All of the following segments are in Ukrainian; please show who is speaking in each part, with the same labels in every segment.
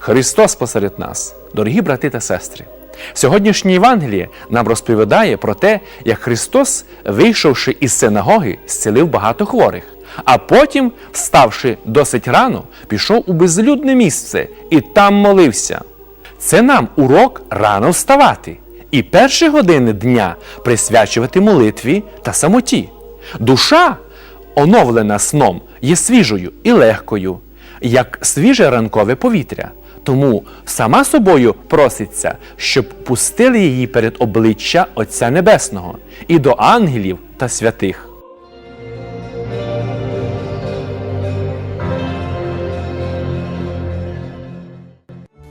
Speaker 1: Христос посеред нас, дорогі брати та сестри. Сьогоднішнє Євангеліє нам розповідає про те, як Христос, вийшовши із синагоги, зцілив багато хворих, а потім, вставши досить рано, пішов у безлюдне місце і там молився. Це нам урок рано вставати і перші години дня присвячувати молитві та самоті. Душа, оновлена сном, є свіжою і легкою, як свіже ранкове повітря. Тому сама собою проситься, щоб пустили її перед обличчя Отця Небесного і до ангелів та святих.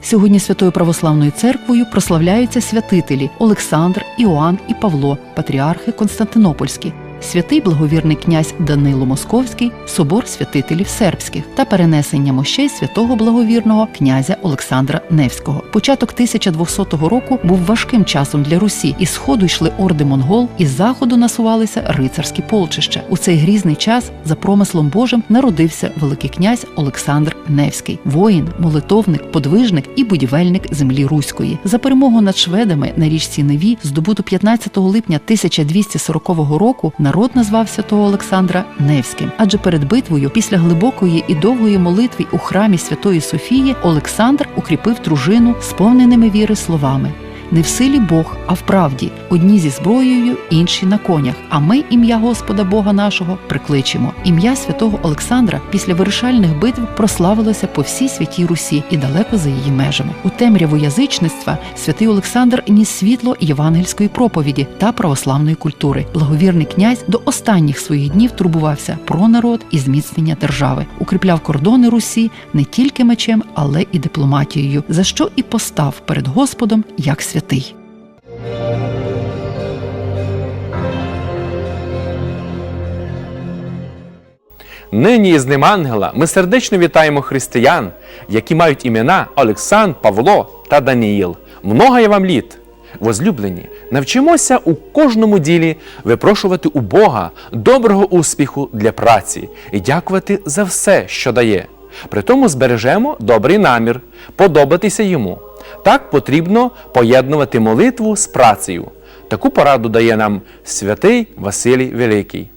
Speaker 2: Сьогодні Святою Православною церквою прославляються святителі Олександр, Іоанн і Павло, патріархи Константинопольські, святий благовірний князь Данило Московський, собор святителів сербських та перенесення мощей святого благовірного князя Олександра Невського. Початок 1200 року був важким часом для Русі. Із сходу йшли орди монгол, із заходу насувалися рицарські полчища. У цей грізний час за промислом Божим народився великий князь Олександр Невський, воїн, молитовник, подвижник і будівельник землі руської. За перемогу над шведами на річці Неві, здобуту 15 липня 1240 року, народ назвав святого Олександра Невським. Адже перед битвою, після глибокої і довгої молитви у храмі Святої Софії, Олександр укріпив дружину сповненими віри словами. Не в силі Бог, а в правді. Одні зі зброєю, інші на конях. А ми ім'я Господа Бога нашого прикличемо. Ім'я святого Олександра після вирішальних битв прославилося по всій святій Русі і далеко за її межами. У темряву язичництва святий Олександр ніс світло євангельської проповіді та православної культури. Благовірний князь до останніх своїх днів турбувався про народ і зміцнення держави, укріпляв кордони Русі не тільки мечем, але і дипломатією, за що і постав перед Господом як святий.
Speaker 1: Нині із ним ангела ми сердечно вітаємо християн, які мають імена Олександр, Павло та Даніїл. Много я вам літ. Возлюблені, навчимося у кожному ділі випрошувати у Бога доброго успіху для праці і дякувати за все, що дає. При тому збережемо добрий намір, подобатися йому. Так потрібно поєднувати молитву з працею. Таку пораду дає нам святий Василій Великий.